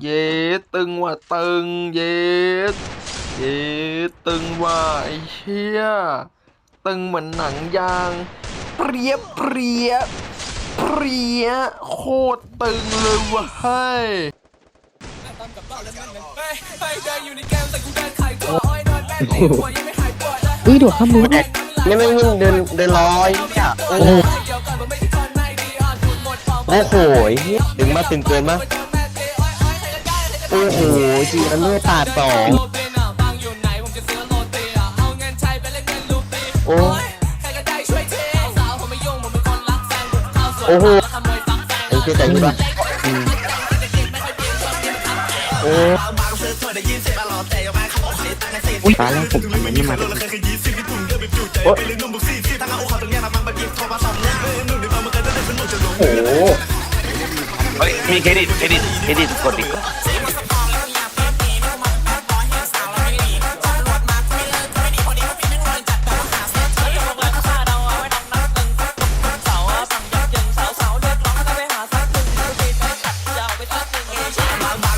เย็ดตึงว่ะตึงเย็ดเย็ดตึงว่ะไอ้เชี่ยตึงเหมือนหนังยางเปรียบเปรียบเปรียโคตรตึงเลยว่ะเฮ้ยอุ้ยดดข้ามรั้วนี่ไม่วิ่งเดินเดินร้อยโอ้โหโอ้โหถึงมาถึงเกินมา โอ้โหจีนเลือดตาดสองโอ้โอ้โหไอ้เชี่ยใจดีปะโอ้อุ้ยตายแล้วผมทำไมไม่มาโหเฮ้ยมีเครดิตเครดิตเครดิตกดดิ